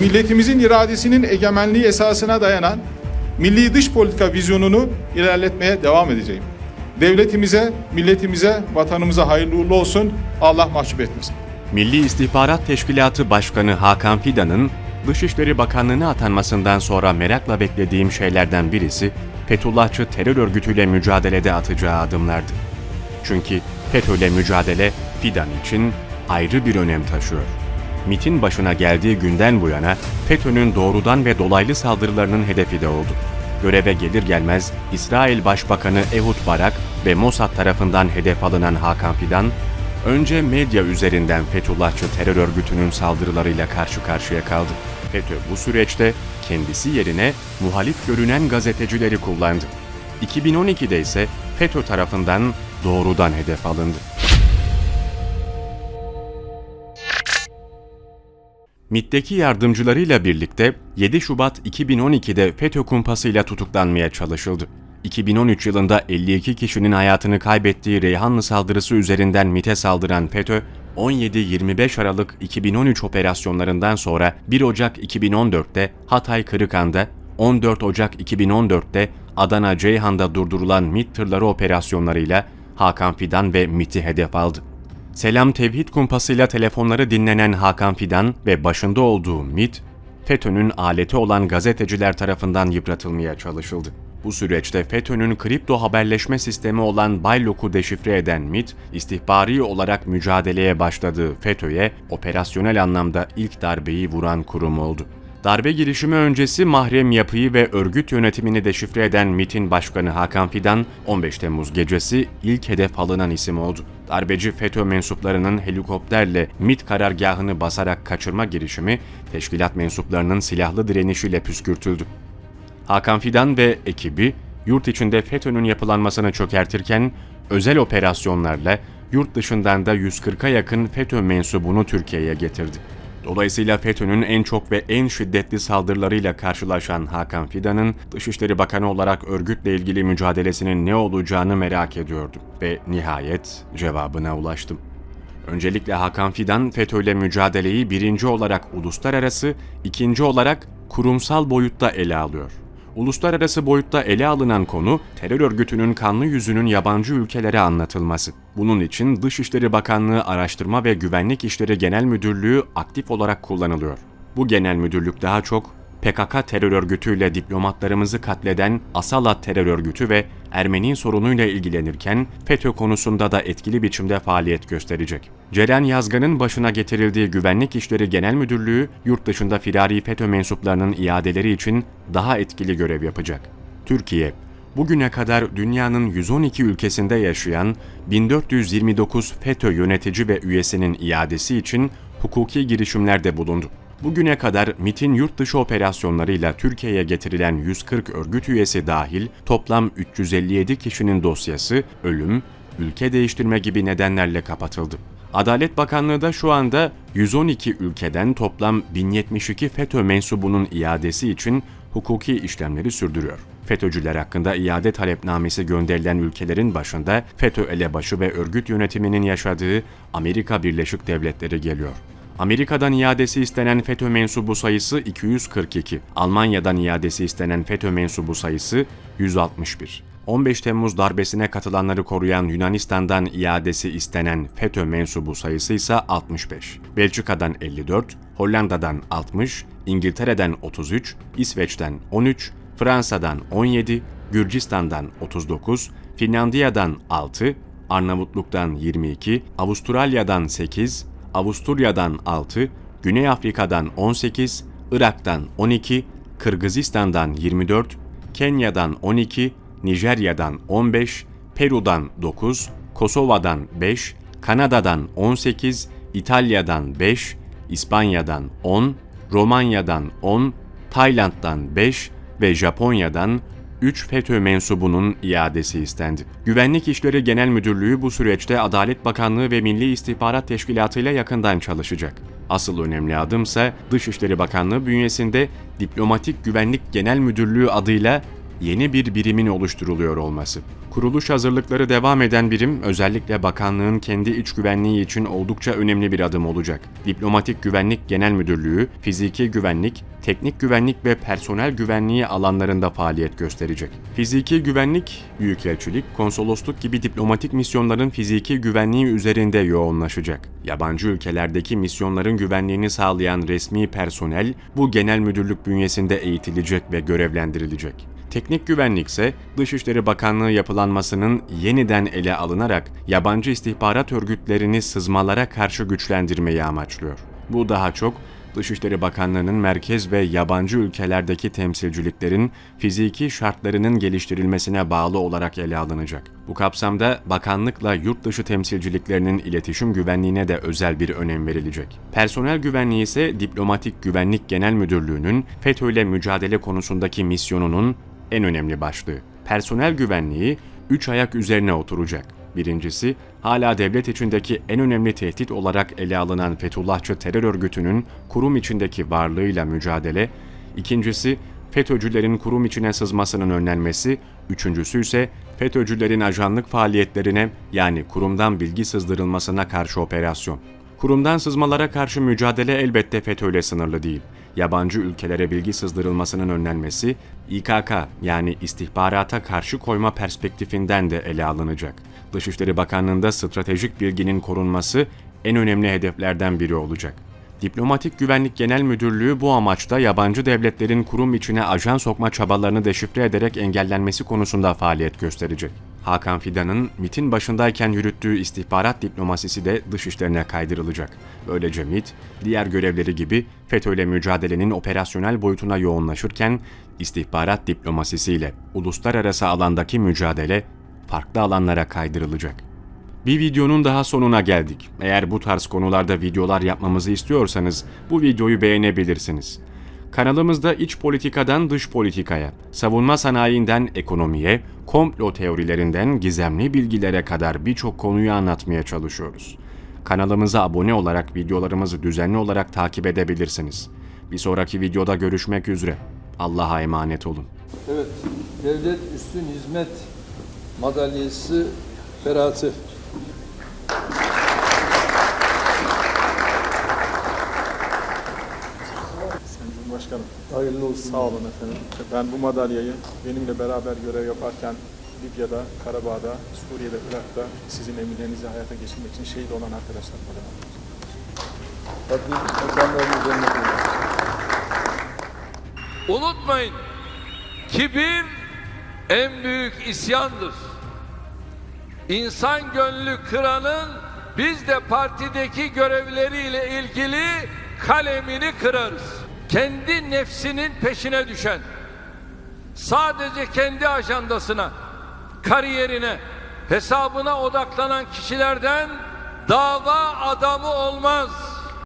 Milletimizin iradesinin egemenliği esasına dayanan milli dış politika vizyonunu ilerletmeye devam edeceğim. Devletimize, milletimize, vatanımıza hayırlı uğurlu olsun. Allah mahcup etmesin. Milli İstihbarat Teşkilatı Başkanı Hakan Fidan'ın Dışişleri Bakanlığı'na atanmasından sonra merakla beklediğim şeylerden birisi Fethullahçı terör örgütüyle mücadelede atacağı adımlardı. Çünkü FETÖ'yle mücadele Fidan için ayrı bir önem taşıyor. MIT'in başına geldiği günden bu yana FETÖ'nün doğrudan ve dolaylı saldırılarının hedefi de oldu. Göreve gelir gelmez İsrail Başbakanı Ehud Barak ve Mossad tarafından hedef alınan Hakan Fidan, önce medya üzerinden Fethullahçı terör örgütünün saldırılarıyla karşı karşıya kaldı. FETÖ bu süreçte kendisi yerine muhalif görünen gazetecileri kullandı. 2012'de ise FETÖ tarafından doğrudan hedef alındı. MİT'teki yardımcılarıyla birlikte 7 Şubat 2012'de FETÖ kumpasıyla tutuklanmaya çalışıldı. 2013 yılında 52 kişinin hayatını kaybettiği Reyhanlı saldırısı üzerinden MİT'e saldıran FETÖ, 17-25 Aralık 2013 operasyonlarından sonra 1 Ocak 2014'te Hatay Kırıkan'da, 14 Ocak 2014'te Adana Ceyhan'da durdurulan MİT tırları operasyonlarıyla Hakan Fidan ve MİT'i hedef aldı. Selam Tevhid kumpasıyla telefonları dinlenen Hakan Fidan ve başında olduğu MİT, FETÖ'nün aleti olan gazeteciler tarafından yıpratılmaya çalışıldı. Bu süreçte FETÖ'nün kripto haberleşme sistemi olan Baylok'u deşifre eden MİT, istihbari olarak mücadeleye başladığı FETÖ'ye operasyonel anlamda ilk darbeyi vuran kurum oldu. Darbe girişimi öncesi mahrem yapıyı ve örgüt yönetimini deşifre eden MİT'in başkanı Hakan Fidan, 15 Temmuz gecesi ilk hedef alınan isim oldu. Darbeci FETÖ mensuplarının helikopterle MİT karargahını basarak kaçırma girişimi, teşkilat mensuplarının silahlı direnişiyle püskürtüldü. Hakan Fidan ve ekibi yurt içinde FETÖ'nün yapılanmasını çökertirken özel operasyonlarla yurt dışından da 140'a yakın FETÖ mensubunu Türkiye'ye getirdi. Dolayısıyla FETÖ'nün en çok ve en şiddetli saldırılarıyla karşılaşan Hakan Fidan'ın Dışişleri Bakanı olarak örgütle ilgili mücadelesinin ne olacağını merak ediyordum ve nihayet cevabına ulaştım. Öncelikle Hakan Fidan FETÖ'yle mücadeleyi birinci olarak uluslararası, ikinci olarak kurumsal boyutta ele alıyor. Uluslararası boyutta ele alınan konu terör örgütünün kanlı yüzünün yabancı ülkelere anlatılması. Bunun için Dışişleri Bakanlığı Araştırma ve Güvenlik İşleri Genel Müdürlüğü aktif olarak kullanılıyor. Bu genel müdürlük daha çok PKK terör örgütüyle diplomatlarımızı katleden Asalat terör örgütü ve Ermeni sorunuyla ilgilenirken FETÖ konusunda da etkili biçimde faaliyet gösterecek. Ceren Yazgan'ın başına getirildiği Güvenlik İşleri Genel Müdürlüğü, yurt dışında firari FETÖ mensuplarının iadeleri için daha etkili görev yapacak. Türkiye, bugüne kadar dünyanın 112 ülkesinde yaşayan 1429 FETÖ yönetici ve üyesinin iadesi için hukuki girişimlerde bulundu. Bugüne kadar MIT'in yurt dışı operasyonlarıyla Türkiye'ye getirilen 140 örgüt üyesi dahil toplam 357 kişinin dosyası ölüm, ülke değiştirme gibi nedenlerle kapatıldı. Adalet Bakanlığı da şu anda 112 ülkeden toplam 1072 FETÖ mensubunun iadesi için hukuki işlemleri sürdürüyor. FETÖ'cüler hakkında iade talepnamesi gönderilen ülkelerin başında FETÖ elebaşı ve örgüt yönetiminin yaşadığı Amerika Birleşik Devletleri geliyor. Amerika'dan iadesi istenen FETÖ mensubu sayısı 242. Almanya'dan iadesi istenen FETÖ mensubu sayısı 161. 15 Temmuz darbesine katılanları koruyan Yunanistan'dan iadesi istenen FETÖ mensubu sayısı ise 65. Belçika'dan 54, Hollanda'dan 60, İngiltere'den 33, İsveç'ten 13, Fransa'dan 17, Gürcistan'dan 39, Finlandiya'dan 6, Arnavutluk'tan 22, Avustralya'dan 8, Avusturya'dan 6, Güney Afrika'dan 18, Irak'tan 12, Kırgızistan'dan 24, Kenya'dan 12, Nijerya'dan 15, Peru'dan 9, Kosova'dan 5, Kanada'dan 18, İtalya'dan 5, İspanya'dan 10, Romanya'dan 10, Tayland'dan 5 ve Japonya'dan 3 FETÖ mensubunun iadesi istendi. Güvenlik İşleri Genel Müdürlüğü bu süreçte Adalet Bakanlığı ve Milli İstihbarat Teşkilatı ile yakından çalışacak. Asıl önemli adımsa Dışişleri Bakanlığı bünyesinde Diplomatik Güvenlik Genel Müdürlüğü adıyla yeni bir birimin oluşturuluyor olması. Kuruluş hazırlıkları devam eden birim özellikle bakanlığın kendi iç güvenliği için oldukça önemli bir adım olacak. Diplomatik Güvenlik Genel Müdürlüğü, fiziki güvenlik, teknik güvenlik ve personel güvenliği alanlarında faaliyet gösterecek. Fiziki güvenlik, büyükelçilik, konsolosluk gibi diplomatik misyonların fiziki güvenliği üzerinde yoğunlaşacak. Yabancı ülkelerdeki misyonların güvenliğini sağlayan resmi personel bu genel müdürlük bünyesinde eğitilecek ve görevlendirilecek. Teknik güvenlik ise Dışişleri Bakanlığı yapılanmasının yeniden ele alınarak yabancı istihbarat örgütlerini sızmalara karşı güçlendirmeyi amaçlıyor. Bu daha çok Dışişleri Bakanlığı'nın merkez ve yabancı ülkelerdeki temsilciliklerin fiziki şartlarının geliştirilmesine bağlı olarak ele alınacak. Bu kapsamda bakanlıkla yurt dışı temsilciliklerinin iletişim güvenliğine de özel bir önem verilecek. Personel güvenliği ise Diplomatik Güvenlik Genel Müdürlüğü'nün FETÖ ile mücadele konusundaki misyonunun en önemli başlığı. Personel güvenliği 3 ayak üzerine oturacak. Birincisi, hala devlet içindeki en önemli tehdit olarak ele alınan Fethullahçı terör örgütünün kurum içindeki varlığıyla mücadele. İkincisi, FETÖ'cülerin kurum içine sızmasının önlenmesi. Üçüncüsü ise FETÖ'cülerin ajanlık faaliyetlerine yani kurumdan bilgi sızdırılmasına karşı operasyon. Kurumdan sızmalara karşı mücadele elbette FETÖ'yle sınırlı değil. Yabancı ülkelere bilgi sızdırılmasının önlenmesi, İKK yani istihbarata karşı koyma perspektifinden de ele alınacak. Dışişleri Bakanlığı'nda stratejik bilginin korunması en önemli hedeflerden biri olacak. Diplomatik Güvenlik Genel Müdürlüğü bu amaçta yabancı devletlerin kurum içine ajan sokma çabalarını deşifre ederek engellenmesi konusunda faaliyet gösterecek. Hakan Fidan'ın MIT'in başındayken yürüttüğü istihbarat diplomasisi de dışişlerine kaydırılacak. Böylece MIT, diğer görevleri gibi FETÖ'yle mücadelenin operasyonel boyutuna yoğunlaşırken istihbarat diplomasisiyle uluslararası alandaki mücadele farklı alanlara kaydırılacak. Bir videonun daha sonuna geldik. Eğer bu tarz konularda videolar yapmamızı istiyorsanız bu videoyu beğenebilirsiniz. Kanalımızda iç politikadan dış politikaya, savunma sanayinden ekonomiye, komplo teorilerinden gizemli bilgilere kadar birçok konuyu anlatmaya çalışıyoruz. Kanalımıza abone olarak videolarımızı düzenli olarak takip edebilirsiniz. Bir sonraki videoda görüşmek üzere. Allah'a emanet olun. Evet, devlet üstün hizmet madalyası Berat'ı. Hayırlı olsun. sağ olun efendim. Ben bu madalyayı benimle beraber görev yaparken Libya'da, Karabağ'da, Suriye'de, Irak'ta sizin emirlerinizi hayata geçirmek için şehit olan üzerine koyun. Unutmayın, kibir en büyük isyandır. İnsan gönlü kıranın biz de partideki görevleriyle ilgili kalemini kırarız. Kendi nefsinin peşine düşen, sadece kendi ajandasına, kariyerine, hesabına odaklanan kişilerden dava adamı olmaz.